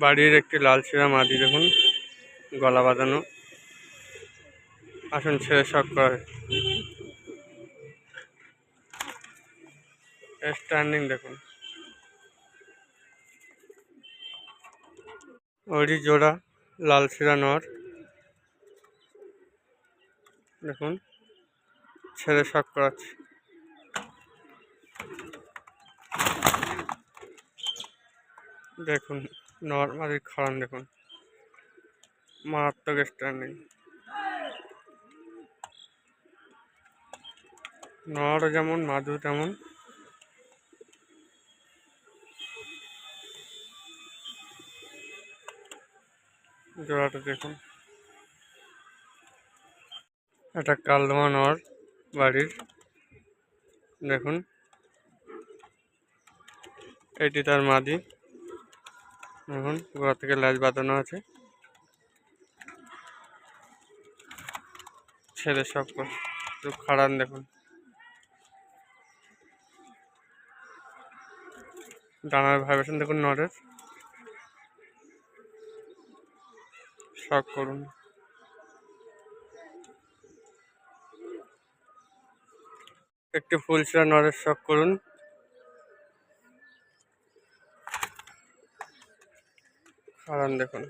বাড়ির একটি লাল শিরা মাদি দেখুন, গলা বাঁধানো। আসুন, ছেড়ে শখ করে। স্ট্যান্ডিং দেখুন। ওরই জোড়া লাল শিরা নর। দেখুন, ছেড়ে শখ করাচ্ছে। দেখুন, নর্মালি খারান দেখুন। মারাত্মক স্ট্যান্ডিং নর যেমন মাধু তেমন। জোড়াটা দেখুন। এটা কালদমা নর বাড়ির। দেখুন। এটি তার মাদি। দেখুন, গোড়া থেকে ল্যাজ বাঁধানো আছে। ছেলে সব খাড়ান দেখুন। ডানার ভাইব্রেশন দেখুন নরের। শখ করুন। একটি ফুলশিরা নরের শখ করুন। খাড়ান দেখুন।